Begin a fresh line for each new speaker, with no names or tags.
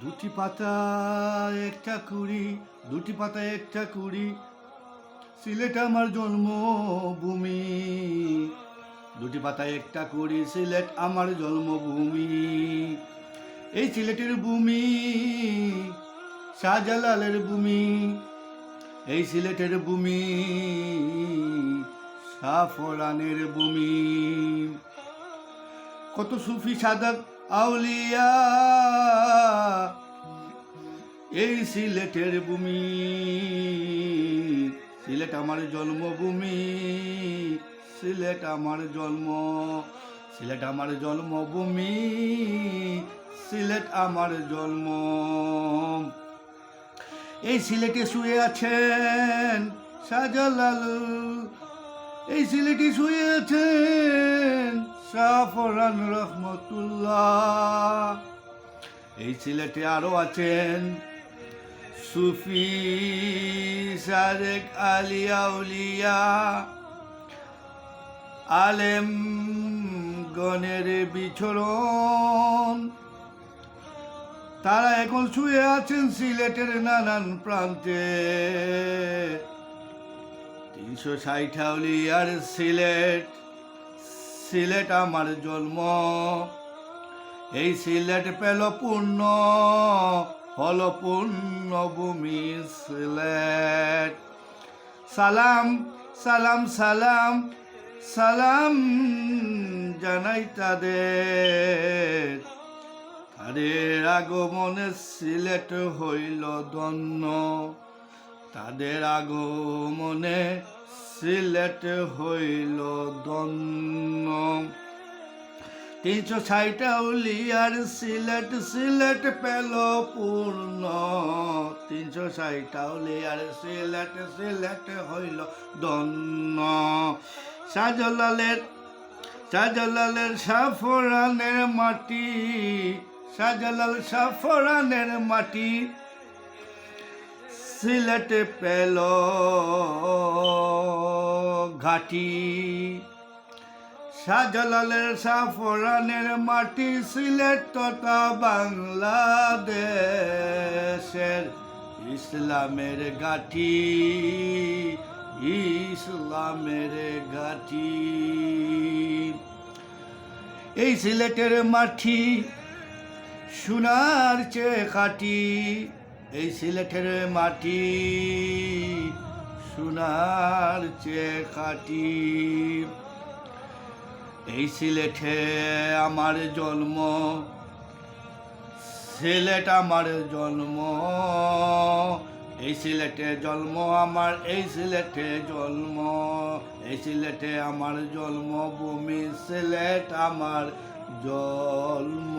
দুটি পাতা, একটা কুড়ি, দুটি পাতা, একটা কুড়ি। সিলেট আমার জন্মভূমি। দুটি পাতা, একটা কুড়ি, সিলেট আমার জন্মভূমি। এই সিলেটের ভূমি, শাহজালালের ভূমি। এই সিলেটের ভূমি সাফরানের ভূমি। কত সুফি সাদাক আউলিয়া এই সিলেটের ভূমি, সিলেট আমার জন্মভূমি, সিলেট আমার জন্ম, সিলেট আমার জন্মভূমি, সিলেট আমার জন্ম। এই সিলেটে শুয়ে আছেন শাহজালাল, এই সিলেটে শুয়ে আছেন সাফরান রহমতুল্লাহ। এই সিলেটে আরও আছেন। সুফি সারেক আলিয়া, উলিয়া, আলেম গণের বিচরণ। তারা এখন শুয়ে আছেন সিলেটের নানান প্রান্তে। তিনশো ষাট আর সিলেট সিলেট আমার জন্ম। এই সিলেট পেল পূর্ণ হল পূর্ণ ভূমি সিলেট। সালাম সালাম সালাম সালাম জানাই তাদের। তাদের আগমনে সিলেট হইল ধন্য, তাদের আগমনে সিলেট হইল ধন্য। তিনশো ষাট উলিয়ার সিলেট সিলেট পেল পূর্ণ। তিনশো ষাট উলিয়ার সিলেট সিলেট হইল ধন্য শাহজালালের শাহজালালের সাফরানের মাটি, শাহজালাল সাফরানের মাটি সিলেট পেল ঘাটি। শাহজালালের সাফরানের মাটি সিলেট তথা বাংলাদেশের ইসলামের গাঠি ইসলামের গাঠি এই সিলেটের মাটি সোনার চেয়ে খাটি, এই সিলেটের মাটি সোনার চেয়ে খাটি। এই সিলেটে আমার জন্ম, সিলেট আমার জন্ম। এই সিলেটে জন্ম আমার, এই সিলেটে জন্ম। এই সিলেটে আমার জন্মভূমি, সিলেট আমার জন্ম।